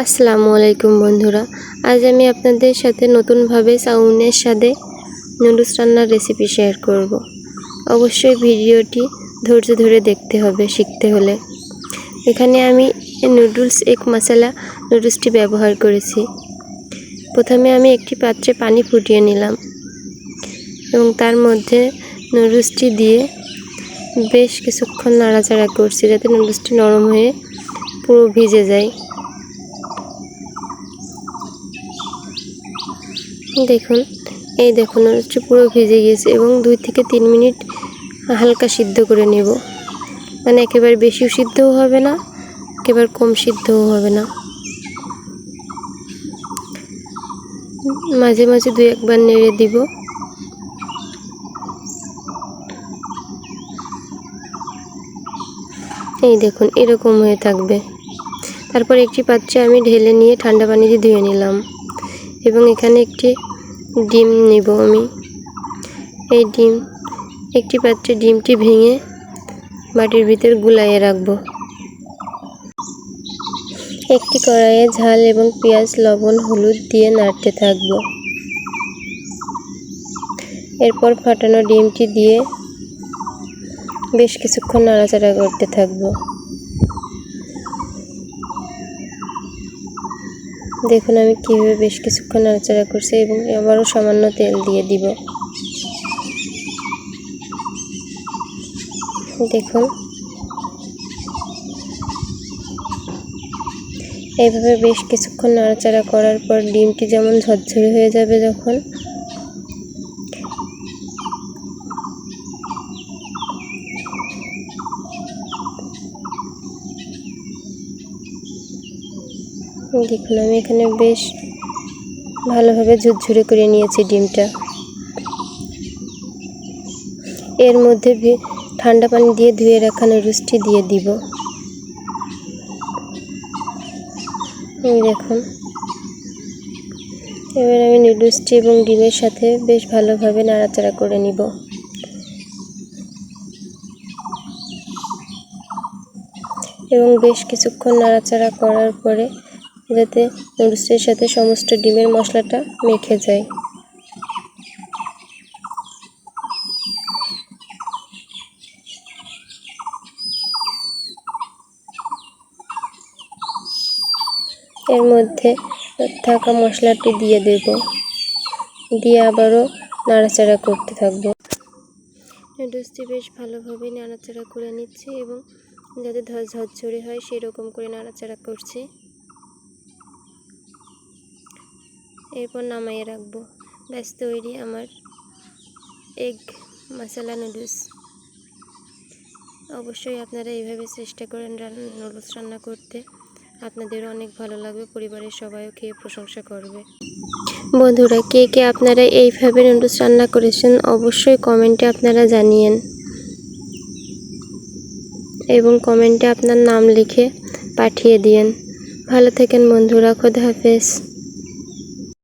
আসসালামু আলাইকুম বন্ধুরা। আজ আমি আপনাদের সাথে নতুনভাবে চাউমিনের স্বাদে নুডলস রান্নার রেসিপি শেয়ার করব। অবশ্যই ভিডিওটি ধৈর্য ধরে দেখতে হবে শিখতে হলে। এখানে আমি নুডলস এক মশলা নুডলসটি ব্যবহার করেছি। প্রথমে আমি একটি পাত্রে পানি ফুটিয়ে নিলাম এবং তার মধ্যে নুডলসটি দিয়ে বেশ কিছুক্ষণ নাড়াচাড়া করছি যাতে নুডলসটি নরম হয়ে পুরো ভিজে যায়। দেখুন, এই দেখুন, হচ্ছে পুরো ভিজে গিয়েছে এবং দুই থেকে তিন মিনিট হালকা সিদ্ধ করে নেব। মানে একেবারে বেশিও সিদ্ধও হবে না, একেবারে কম সিদ্ধও হবে না। মাঝে মাঝে দুই একবার নেড়ে দিব। এই দেখুন, এরকম হয়ে থাকবে। তারপর একটি পাত্রে আমি ঢেলে নিয়ে ঠান্ডা পানি দিয়ে ধুয়ে নিলাম। এবং এখানে একটি ডিম নেব আমি। এই ডিম, একটি পাত্রে ডিমটি ভেঙে বাটির ভিতর গুলাইয়ে রাখব। একটি কড়াইয়ে ঝাল এবং পেঁয়াজ, লবণ, হলুদ দিয়ে নাড়তে থাকব। এরপর ফাটানো ডিমটি দিয়ে বেশ কিছুক্ষণ নাড়াচাড়া করতে থাকব। দেখুন, আমি কীভাবে বেশ কিছুক্ষণ নাড়াচাড়া করছি এবং আবারও সামান্য তেল দিয়ে দিব। দেখুন। এইভাবে বেশ কিছুক্ষণ নাড়াচাড়া করার পর ডিমটি যেমন ঝরঝরে হয়ে যাবে যখন দেখুন, আমি এখানে বেশ ভালোভাবে ঝুরঝুরে করে নিয়েছি ডিমটা। এর মধ্যে ঠান্ডা পানি দিয়ে ধুয়ে রাখা নুডলসটি দিয়ে দিব। দেখুন। এবার আমি নুডলসটি এবং ডিমের সাথে বেশ ভালোভাবে নাড়াচাড়া করে নিব। এবং বেশ কিছুক্ষণ নাড়াচাড়া করার পরে যাতে নুডলসের সাথে সমস্ত ডিমের মশলাটা মেখে যায়। এর মধ্যে থাকা মশলাটি দিয়ে দেব। দিয়ে আবারও নাড়াচাড়া করতে থাকব। নুডলসটি বেশ ভালোভাবে নাড়াচাড়া করে নিচ্ছি এবং যাতে ঝরঝরে হয় সেরকম করে নাড়াচাড়া করছি। এরপর নামাইয়ে রাখব। ব্যাস তৈরি, আমার এগ মশলা নুডলস অবশ্যই আপনারা এইভাবে চেষ্টা করেন নুডলস রান্না করতে। আপনাদেরও অনেক ভালো লাগবে, পরিবারের সবাইও খেয়ে প্রশংসা করবে। বন্ধুরা, কে কে আপনারা এইভাবে নুডলস রান্না করেছেন, অবশ্যই কমেন্টে আপনারা জানিয়েন। এবং কমেন্টে আপনার নাম লিখে পাঠিয়ে দিয়েন। ভালো থাকেন বন্ধুরা, খোদা হাফেজ।